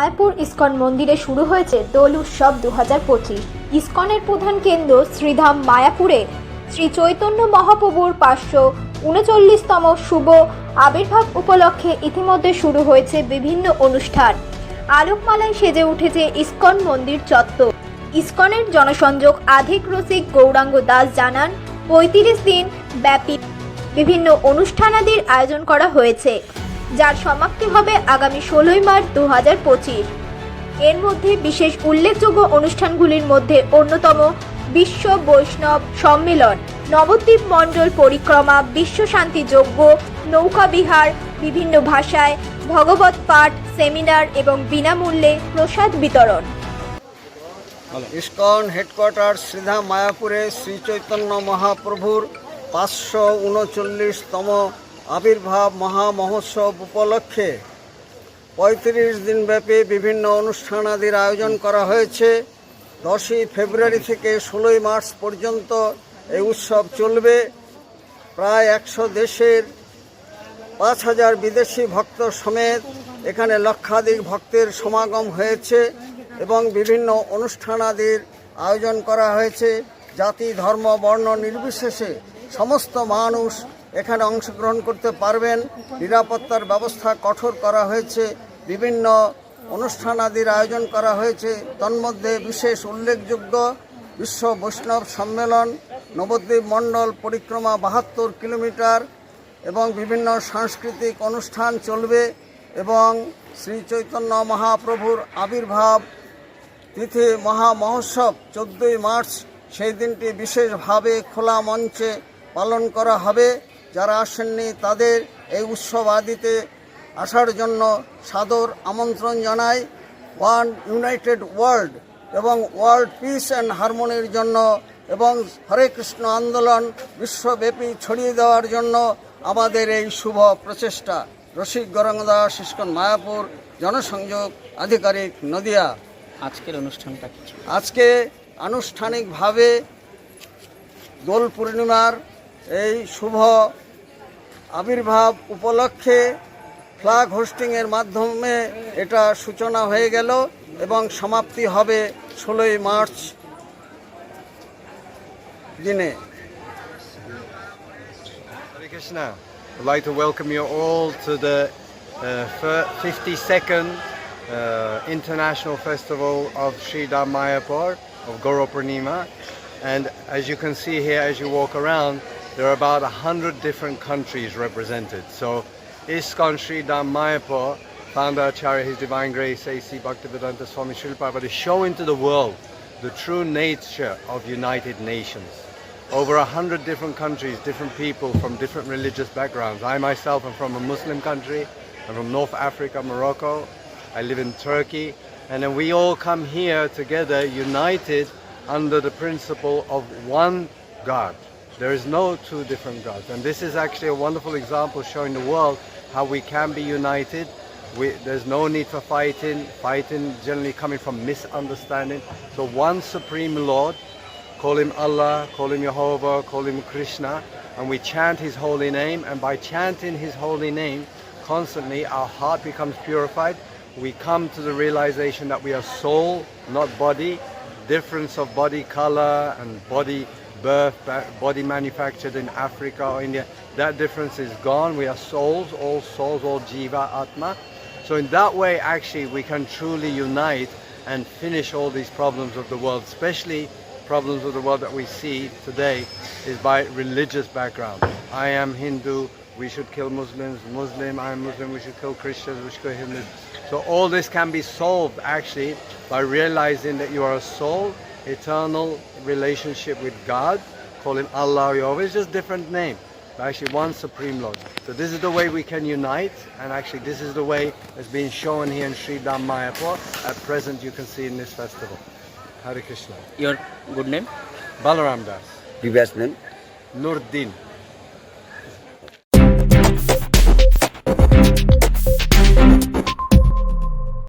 Mayapur ISKCON মন্দিরে শুরু হয়েছে দোল উৎসব দু ইস্কনের প্রধান কেন্দ্র শ্রীধাম মায়াপুরে। শ্রী চৈতন্য মহাপ্রভুর পাঁচশো উনচল্লিশতম শুভ আবির্ভাব উপলক্ষে ইতিমধ্যে শুরু হয়েছে বিভিন্ন অনুষ্ঠান। আলোকমালায় সেজে উঠেছে ইস্কন মন্দির চত্বর। ইস্কনের জনসংযোগ আধিক রসিক গৌরাঙ্গ দাস জানান, পঁয়ত্রিশ দিন ব্যাপী বিভিন্ন অনুষ্ঠানাদির আয়োজন করা হয়েছে। যার সমাপ্তি হবে আগামী ষোলোই মার্চ দু হাজার পঁচিশ। এর মধ্যে বিশেষ উল্লেখযোগ্য অনুষ্ঠানগুলির মধ্যে অন্যতম বিশ্ব বৈষ্ণব সম্মেলন, নবদ্বীপ মণ্ডল পরিক্রমা, বিশ্ব শান্তি যজ্ঞ, নৌকা বিহার, বিভিন্ন ভাষায় ভগবত পাঠ, সেমিনার এবং বিনামূল্যে প্রসাদ বিতরণ। ইস্কন হেডকোয়ার্টার শ্রীধাম মায়াপুরে শ্রী চৈতন্য মহাপ্রভুর পাঁচশো উনচল্লিশতম আবির্ভাব মহা মহোৎসব উপলক্ষে পঁয়ত্রিশ দিনব্যাপী বিভিন্ন অনুষ্ঠানাদির আয়োজন করা হয়েছে। দশই ফেব্রুয়ারি থেকে ষোলোই মার্চ পর্যন্ত এই উৎসব চলবে। প্রায় একশো দেশের পাঁচ হাজার বিদেশি ভক্ত সমেত এখানে লক্ষাধিক ভক্তের সমাগম হয়েছে এবং বিভিন্ন অনুষ্ঠানাদির আয়োজন করা হয়েছে। জাতি, ধর্ম, বর্ণ নির্বিশেষে সমস্ত মানুষ এখানে অংশগ্রহণ করতে পারবেন। নিরাপত্তার ব্যবস্থা কঠোর করা হয়েছে। বিভিন্ন অনুষ্ঠানাদির আয়োজন করা হয়েছে। তন্মধ্যে বিশেষ উল্লেখযোগ্য বিশ্ব বৈষ্ণব সম্মেলন, নবদ্বীপ মণ্ডল পরিক্রমা বাহাত্তর কিলোমিটার এবং বিভিন্ন সাংস্কৃতিক অনুষ্ঠান চলবে এবং শ্রী চৈতন্য মহাপ্রভুর আবির্ভাব তিথি মহা মহোৎসব চোদ্দোই মার্চ সেই দিনটি বিশেষভাবে খোলা মঞ্চে পালন করা হবে। যারা আসেননি তাদের এই উৎসব আদিতে আসার জন্য সাদর আমন্ত্রণ জানাই। ওয়ান ইউনাইটেড ওয়ার্ল্ড এবং ওয়ার্ল্ড পিস অ্যান্ড হারমোনির জন্য এবং হরে কৃষ্ণ আন্দোলন বিশ্বব্যাপী ছড়িয়ে দেওয়ার জন্য আমাদের এই শুভ প্রচেষ্টা। রসিক গরঙ্গদাস ইস্কন মায়াপুর জনসংযোগ আধিকারিক নদিয়া। আজকের অনুষ্ঠানটা কিছু আজকে আনুষ্ঠানিকভাবে দোল পূর্ণিমার এই শুভ আবির্ভাব উপলক্ষে ফ্ল্যাগ হোস্টিংয়ের মাধ্যমে এটা সূচনা হয়ে গেল এবং সমাপ্তি হবে ষোলোই মার্চ দিনে. I'd like to welcome you all to the uh, 52nd uh, International Festival of Sri Mayapur of Goro Purnima. And as you can see here, as you walk around, there are about 100 different countries represented. So ISKCON Sri Mayapur, founder Acharya His Divine Grace A.C. Bhaktivedanta Swami Srila Prabhupada is showing to the world the true nature of United Nations over a hundred different countries, different people from different religious backgrounds. I myself am from a Muslim country. I'm from North Africa, Morocco. I live in Turkey. And then we all come here together, united under the principle of one God. There is no two different gods. And this is actually a wonderful example showing the world how we can be united. We, there's no need for fighting, fighting generally coming from misunderstanding. So one Supreme Lord, call him Allah, call him Jehovah, call him Krishna, and we chant his holy name. And by chanting his holy name constantly, our heart becomes purified. We come to the realization that we are soul, not body. Difference of body color and body birth, body manufactured in Africa or India, that difference is gone. We are souls, all souls, all jiva, atma. So in that way, actually, we can truly unite and finish all these problems of the world, especially problems of the world that we see today is by religious background. I am Hindu, we should kill Muslims. Muslim, I am Muslim, we should kill Christians, we should kill Hindus. So all this can be solved actually by realizing that you are a soul, eternal relationship with God, call him Allah Yahweh, it's just different name. Actually one Supreme Lord. So this is the way we can unite and actually this is the way that's being shown here in Sri Dham At present you can see in this festival. Hare Krishna. Your good name? Balaram Das. best name? Nurdin.